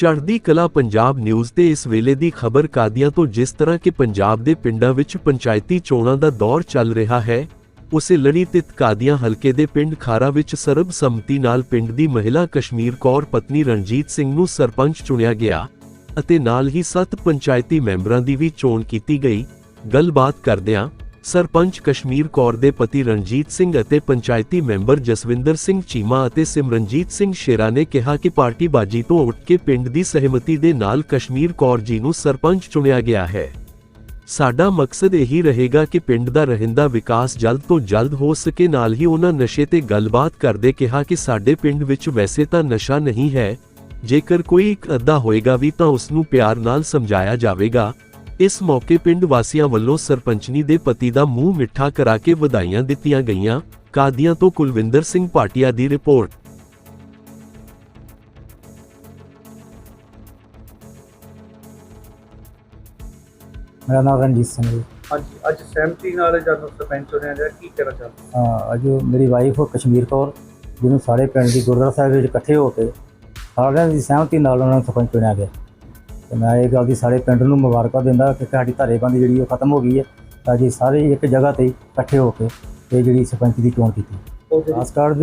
ਚੜ੍ਹਦੀ ਕਲਾ ਪੰਜਾਬ ਨਿਊਜ਼ ਤੇ ਇਸ ਵੇਲੇ ਦੀ ਖਬਰ ਕਾਦੀਆਂ ਤੋਂ ਜਿਸ ਤਰ੍ਹਾਂ ਕਿ ਪੰਜਾਬ ਦੇ ਪਿੰਡਾਂ ਵਿੱਚ ਪੰਚਾਇਤੀ ਚੋਣਾਂ ਦਾ ਦੌਰ ਚੱਲ ਰਿਹਾ ਹੈ, ਉਸੇ ਲੜੀ ਤਿਤ ਕਾਦੀਆਂ ਹਲਕੇ ਦੇ ਪਿੰਡ ਖਾਰਾ ਵਿੱਚ ਸਰਬਸੰਮਤੀ ਨਾਲ ਪਿੰਡ ਦੀ ਮਹਿਲਾ ਕਸ਼ਮੀਰ ਕੌਰ ਪਤਨੀ ਰਣਜੀਤ ਸਿੰਘ ਨੂੰ ਸਰਪੰਚ ਚੁਣਿਆ ਗਿਆ ਅਤੇ ਨਾਲ ਹੀ ਸੱਤ ਪੰਚਾਇਤੀ ਮੈਂਬਰਾਂ ਦੀ ਵੀ ਚੋਣ ਕੀਤੀ ਗਈ। ਗੱਲਬਾਤ ਕਰਦਿਆਂ ਸਰਪੰਚ ਕਸ਼ਮੀਰ ਕੌਰ ਦੇ ਪਤੀ ਰਣਜੀਤ ਸਿੰਘ ਅਤੇ ਪੰਚਾਇਤੀ ਮੈਂਬਰ ਜਸਵਿੰਦਰ ਸਿੰਘ ਚੀਮਾ ਅਤੇ ਸਿਮਰਨਜੀਤ ਸਿੰਘ ਸ਼ੇਰਾ ਨੇ ਕਿਹਾ ਕਿ ਪਾਰਟੀ ਬਾਜੀ ਤੋਂ ਉੱਠ ਕੇ ਪਿੰਡ ਦੀ ਸਹਿਮਤੀ ਦੇ ਨਾਲ ਕਸ਼ਮੀਰ ਕੌਰ ਜੀ ਨੂੰ ਸਰਪੰਚ ਚੁਣਿਆ ਗਿਆ ਹੈ। ਸਾਡਾ ਮਕਸਦ ਇਹੀ ਰਹੇਗਾ ਕਿ ਪਿੰਡ ਦਾ ਰਹਿੰਦਾ ਵਿਕਾਸ ਜਲਦ ਤੋਂ ਜਲਦ ਹੋ ਸਕੇ। ਨਾਲ ਹੀ ਉਹਨਾਂ ਨਸ਼ੇ ਤੇ ਗੱਲਬਾਤ ਕਰਦੇ ਕਿਹਾ ਕਿ ਸਾਡੇ ਪਿੰਡ ਵਿੱਚ ਵੈਸੇ ਤਾਂ ਨਸ਼ਾ ਨਹੀਂ ਹੈ। ਜੇਕਰ ਕੋਈ ਇੱਕ ਅੱਧਾ ਹੋਏਗਾ ਵੀ ਤਾਂ ਉਸ ਨੂੰ ਪਿਆਰ ਨਾਲ ਸਮਝਾਇਆ ਜਾਵੇਗਾ। ਇਸ ਮੌਕੇ ਪਿੰਡ ਵਾਸੀਆਂ ਵੱਲੋਂ ਸਰਪੰਚਨੀ ਦੇ ਪਤੀ ਦਾ ਮੂੰਹ ਮਿੱਠਾ ਕਰਾ ਕੇ ਵਧਾਈਆਂ ਦਿੱਤੀਆਂ ਗਈਆਂ। ਕਾਦੀਆਂ ਤੋਂ ਕੁਲਵਿੰਦਰ ਸਿੰਘ ਪਾਟਿਆ ਦੀ ਰਿਪੋਰਟ। ਮੇਰਾ ਨਾਮ ਰਣਜੀਤ ਸਿੰਘ ਹੈ ਹਾਂਜੀ ਅੱਜ ਸਹਿਮਤੀ ਨਾਲ ਜਦੋਂ ਸਰਪੰਚ ਚੁਣਿਆ ਗਿਆ ਕੀ ਕਹਿਣਾ ਚਾਹੁੰਦੇ ਹਾਂ ਅੱਜ ਮੇਰੀ ਵਾਈਫ ਕਸ਼ਮੀਰ ਕੌਰ ਜਿਹਨੂੰ ਸਾਰੇ ਪਿੰਡ ਦੀ ਗੁਰਦੁਆਰਾ ਸਾਹਿਬ ਵਿੱਚ ਇਕੱਠੇ ਹੋ ਕੇ ਸਾਰਿਆਂ ਦੀ ਸਹਿਮਤੀ ਨਾਲ ਉਹਨਾਂ ਨੂੰ ਸਰਪੰਚ ਚੁਣਿਆ ਗਿਆ। ਤੇ ਮੈਂ ਇਹ ਗੱਲ ਦੀ ਸਾਰੇ ਪਿੰਡ ਨੂੰ ਮੁਬਾਰਕਾਂ ਦਿੰਦਾ ਕਿ ਸਾਡੀ ਧਾਰੇਬੰਦੀ ਜਿਹੜੀ ਉਹ ਖਤਮ ਹੋ ਗਈ ਹੈ। ਤਾਂ ਜੀ ਸਾਰੇ ਇੱਕ ਜਗ੍ਹਾ ਤੇ ਇਕੱਠੇ ਹੋ ਕੇ ਇਹ ਜਿਹੜੀ ਸਰਪੰਚ ਦੀ ਚੋਣ ਕੀਤੀ। ਖਾਸ ਕਰ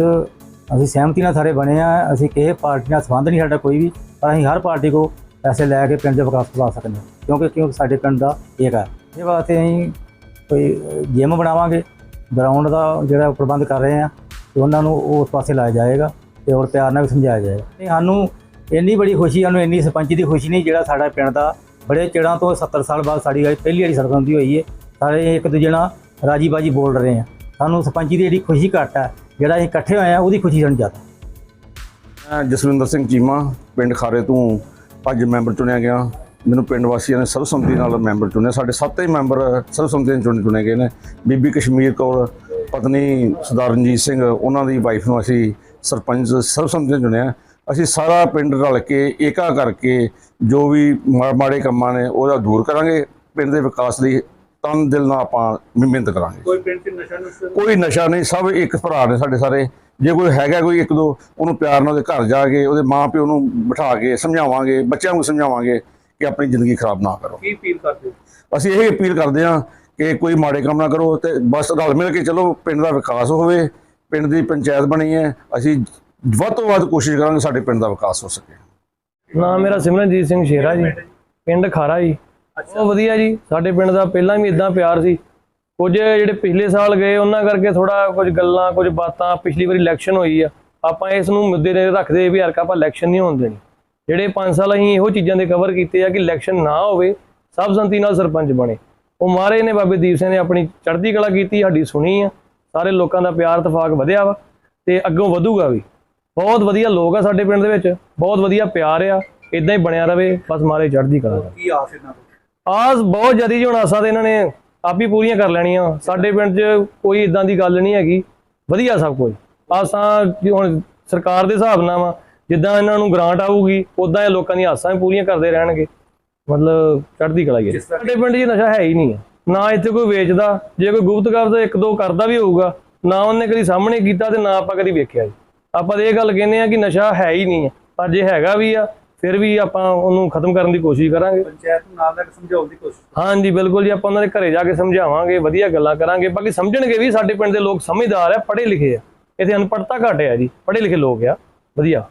ਅਸੀਂ ਸਹਿਮਤੀ ਨਾਲ ਸਾਰੇ ਬਣੇ ਆ ਅਸੀਂ ਕਿਸੇ ਪਾਰਟੀ ਨਾਲ ਸੰਬੰਧ ਨਹੀਂ ਸਾਡਾ ਕੋਈ ਵੀ, ਪਰ ਅਸੀਂ ਹਰ ਪਾਰਟੀ ਕੋ ਪੈਸੇ ਲੈ ਕੇ ਪਿੰਡ ਦੇ ਵਿਕਾਸ ਕਰਵਾ ਸਕਦੇ ਹਾਂ। ਕਿਉਂਕਿ ਕਿਉਂਕਿ ਸਾਡੇ ਪਿੰਡ ਦਾ ਏਕ ਹੈ। ਇਹ ਵਾਸਤੇ ਅਸੀਂ ਕੋਈ ਜਿਮ ਬਣਾਵਾਂਗੇ ਗਰਾਊਂਡ ਦਾ ਜਿਹੜਾ ਪ੍ਰਬੰਧ ਕਰ ਰਹੇ ਆ ਤੇ ਉਹਨਾਂ ਨੂੰ ਉਸ ਪਾਸੇ ਲਾਇਆ ਜਾਏਗਾ ਤੇ ਹੋਰ ਪਿਆਰ ਨਾਲ ਵੀ ਸਮਝਾਇਆ ਜਾਏਗਾ। ਨਹੀਂ ਸਾਨੂੰ ਇੰਨੀ ਬੜੀ ਖੁਸ਼ੀ ਸਾਨੂੰ ਇੰਨੀ ਸਰਪੰਚ ਦੀ ਖੁਸ਼ੀ ਨਹੀਂ ਜਿਹੜਾ ਸਾਡਾ ਪਿੰਡ ਦਾ ਬੜੇ ਚਿਰਾਂ ਤੋਂ 70 ਸਾਲ ਬਾਅਦ ਸਾਡੀ ਪਹਿਲੀ ਵਾਰੀ ਸਰਪੰਚੀ ਹੋਈ ਹੈ ਸਾਰੇ ਇੱਕ ਦੂਜੇ ਨਾਲ ਰਾਜੀ ਬਾਜੀ ਬੋਲ ਰਹੇ ਆ। ਸਾਨੂੰ ਸਰਪੰਚੀ ਦੀ ਜਿਹੜੀ ਖੁਸ਼ੀ ਘੱਟ ਹੈ ਜਿਹੜਾ ਅਸੀਂ ਇਕੱਠੇ ਹੋਏ ਆ, ਉਹਦੀ ਖੁਸ਼ੀ ਸਾਨੂੰ ਜ਼ਿਆਦਾ। ਮੈਂ ਜਸਵਿੰਦਰ ਸਿੰਘ ਚੀਮਾ, ਪਿੰਡ ਖਾਰੇ ਤੋਂ ਅੱਜ ਮੈਂਬਰ ਚੁਣਿਆ ਗਿਆ। ਮੈਨੂੰ ਪਿੰਡ ਵਾਸੀਆਂ ਨੇ ਸਰਬਸੰਮਤੀ ਨਾਲ ਮੈਂਬਰ ਚੁਣਿਆ। ਸਾਡੇ ਸੱਤ ਹੀ ਮੈਂਬਰ ਸਰਬਸੰਮਤੀ ਨਾਲ ਚੁਣੇ ਚੁਣੇ ਗਏ ਨੇ। ਬੀਬੀ ਕਸ਼ਮੀਰ ਕੌਰ, ਪਤਨੀ ਸਰਦਾਰ ਰਣਜੀਤ ਸਿੰਘ, ਉਹਨਾਂ ਦੀ ਵਾਈਫ ਨੂੰ ਅਸੀਂ ਸਰਪੰਚ ਸਰਬਸੰਮਤੀ ਨਾਲ ਚੁਣਿਆ। ਅਸੀਂ ਸਾਰਾ ਪਿੰਡ ਰਲ ਕੇ ਏਕਾ ਕਰਕੇ ਜੋ ਵੀ ਮਾੜੇ ਕੰਮਾਂ ਨੇ ਉਹਦਾ ਦੂਰ ਕਰਾਂਗੇ। ਪਿੰਡ ਦੇ ਵਿਕਾਸ ਲਈ ਤਨ ਦਿਲ ਨਾਲ ਆਪਾਂ ਮਿਹਨਤ ਕਰਾਂਗੇ। ਕੋਈ ਪਿੰਡ 'ਚ ਨਸ਼ਾ ਨੁਸ਼ਾ ਕੋਈ ਨਸ਼ਾ ਨਹੀਂ ਸਭ ਇੱਕ ਭਰਾ ਨੇ ਸਾਡੇ ਸਾਰੇ। ਜੇ ਕੋਈ ਹੈਗਾ ਕੋਈ ਇੱਕ ਦੋ ਉਹਨੂੰ ਪਿਆਰ ਨਾਲ ਉਹਦੇ ਘਰ ਜਾ ਕੇ ਉਹਦੇ ਮਾਂ ਪਿਓ ਨੂੰ ਬਿਠਾ ਕੇ ਸਮਝਾਵਾਂਗੇ ਬੱਚਿਆਂ ਨੂੰ ਸਮਝਾਵਾਂਗੇ ਕਿ ਆਪਣੀ ਜ਼ਿੰਦਗੀ ਖਰਾਬ ਨਾ ਕਰੋ। ਕੀ ਅਪੀਲ ਕਰਦੇ? ਅਸੀਂ ਇਹ ਅਪੀਲ ਕਰਦੇ ਹਾਂ ਕਿ ਕੋਈ ਮਾੜੇ ਕੰਮ ਨਾ ਕਰੋ ਤੇ ਬਸ ਰਲ ਮਿਲ ਕੇ ਚਲੋ ਪਿੰਡ ਦਾ ਵਿਕਾਸ ਹੋਵੇ ਪਿੰਡ ਦੀ ਪੰਚਾਇਤ ਬਣੀ ਹੈ ਅਸੀਂ ਵੱਧ ਤੋਂ ਵੱਧ ਕੋਸ਼ਿਸ਼ ਕਰਾਂਗੇ ਸਾਡੇ ਪਿੰਡ ਦਾ ਵਿਕਾਸ ਹੋ ਸਕੇ। ਨਾਮ ਮੇਰਾ ਸਿਮਰਨਜੀਤ ਸਿੰਘ ਸ਼ੇਰਾ ਜੀ, ਪਿੰਡ ਖਾਰਾ ਜੀ। ਅੱਛਾ ਵਧੀਆ ਜੀ, ਸਾਡੇ ਪਿੰਡ ਦਾ ਪਹਿਲਾਂ ਵੀ ਇਦਾਂ ਪਿਆਰ ਸੀ। ਕੁਝ ਜਿਹੜੇ ਪਿਛਲੇ ਸਾਲ ਗਏ, ਉਹਨਾਂ ਕਰਕੇ ਥੋੜਾ ਕੁਝ ਗੱਲਾਂ, ਕੁਝ ਬਾਤਾਂ ਪਿਛਲੀ ਵਾਰੀ ਇਲੈਕਸ਼ਨ ਹੋਈ ਆ। ਆਪਾਂ ਇਸ ਨੂੰ ਮੁੱਦੇ ਦੇ ਰੱਖਦੇ ਵੀ ਹਰਕਾ ਆਪਾਂ ਇਲੈਕਸ਼ਨ ਨਹੀਂ ਹੋਣ ਦੇਣੀ। ਜਿਹੜੇ 5 ਸਾਲ ਅਸੀਂ ਇਹੋ ਚੀਜ਼ਾਂ ਦੇ ਕਵਰ ਕੀਤੇ ਆ ਕਿ ਇਲੈਕਸ਼ਨ ਨਾ ਹੋਵੇ, ਸਭ ਸੰਤੀ ਨਾਲ ਸਰਪੰਚ ਬਣੇ। ਉਹ ਮਾਰੇ ਨੇ, ਬਾਬੇ ਦੀਪ ਸਿੰਘ ਨੇ ਆਪਣੀ ਚੜ੍ਹਦੀ ਕਲਾ ਕੀਤੀ, ਸਾਡੀ ਸੁਣੀ ਆ। ਸਾਰੇ ਲੋਕਾਂ ਦਾ ਪਿਆਰ ਤਫਾਕ ਵਧਿਆ ਵਾ ਤੇ ਅੱਗੋਂ ਵਧੂਗਾ ਵੀ। ਬਹੁਤ ਵਧੀਆ ਲੋਕ ਆ ਸਾਡੇ ਪਿੰਡ ਦੇ ਵਿੱਚ ਬਹੁਤ ਵਧੀਆ ਪਿਆਰ ਆ ਇਦਾਂ ਹੀ ਬਣਿਆ ਰਵੇ ਬਸ ਮਾਰੇ ਚੜ੍ਹਦੀ ਕਲਾ ਕੀ ਆਸ ਇਹਨਾਂ ਤੋਂ? ਆਸ ਬਹੁਤ ਜ਼ਿਆਦਾ ਜੀ ਹੁਣ ਆਸਾਂ ਤੇ ਇਹਨਾਂ ਨੇ ਆਪ ਹੀ ਪੂਰੀਆਂ ਕਰ ਲੈਣੀਆਂ। ਸਾਡੇ ਪਿੰਡ 'ਚ ਕੋਈ ਇਦਾਂ ਦੀ ਗੱਲ ਨਹੀਂ ਹੈਗੀ। ਵਧੀਆ ਸਭ ਕੁਝ। ਆਸਾਂ ਹੁਣ ਸਰਕਾਰ ਦੇ ਹਿਸਾਬ ਨਾਲ ਵਾ ਜਿੱਦਾਂ ਇਹਨਾਂ ਨੂੰ ਗ੍ਰਾਂਟ ਆਊਗੀ ਉਦਾਂ ਇਹ ਲੋਕਾਂ ਦੀਆਂ ਆਸਾਂ ਵੀ ਪੂਰੀਆਂ ਕਰਦੇ ਰਹਿਣਗੇ। ਮਤਲਬ ਚੜ੍ਹਦੀ ਕਲਾ ਹੀ ਸਾਡੇ ਪਿੰਡ 'ਚ ਨਸ਼ਾ ਹੈ ਹੀ ਨਹੀਂ ਹੈ ਨਾ ਇੱਥੇ ਕੋਈ ਵੇਚਦਾ ਜੇ ਕੋਈ ਗੁਪਤ ਕਰਦਾ ਇੱਕ ਦੋ ਕਰਦਾ ਵੀ ਹੋਊਗਾ ਨਾ ਉਹਨੇ ਕਦੀ ਸਾਹਮਣੇ ਕੀਤਾ ਤੇ ਨਾ ਆਪਾਂ ਕਦੀ ਵੇਖਿਆ ਜੀ। ਆਪਾਂ ਇਹ ਗੱਲ ਕਹਿੰਦੇ ਆ ਕਿ ਨਸ਼ਾ ਹੈ ਹੀ ਨਹੀਂ ਪਰ ਜੇ ਹੈਗਾ ਵੀ ਆ ਫਿਰ ਵੀ ਆਪਾਂ ਉਹਨੂੰ ਖਤਮ ਕਰਨ ਦੀ ਕੋਸ਼ਿਸ਼ ਕਰਾਂਗੇ। ਪੰਚਾਇਤ ਨੂੰ ਨਾਲ ਲੈ ਕੇ ਸਮਝਾਉਣ ਦੀ ਕੋਸ਼ਿਸ਼ ਹਾਂਜੀ ਬਿਲਕੁਲ ਜੀ ਆਪਾਂ ਉਹਨਾਂ ਦੇ ਘਰੇ ਜਾ ਕੇ ਸਮਝਾਵਾਂਗੇ ਵਧੀਆ ਗੱਲਾਂ ਕਰਾਂਗੇ। ਬਾਕੀ ਸਮਝਣਗੇ ਵੀ ਸਾਡੇ ਪਿੰਡ ਦੇ ਲੋਕ ਸਮਝਦਾਰ ਆ ਪੜ੍ਹੇ ਲਿਖੇ ਆ। ਇੱਥੇ ਅਨਪੜ੍ਹਤਾ ਘੱਟ ਆ ਜੀ ਪੜ੍ਹੇ ਲਿਖੇ ਲੋਕ ਆ ਵਧੀਆ।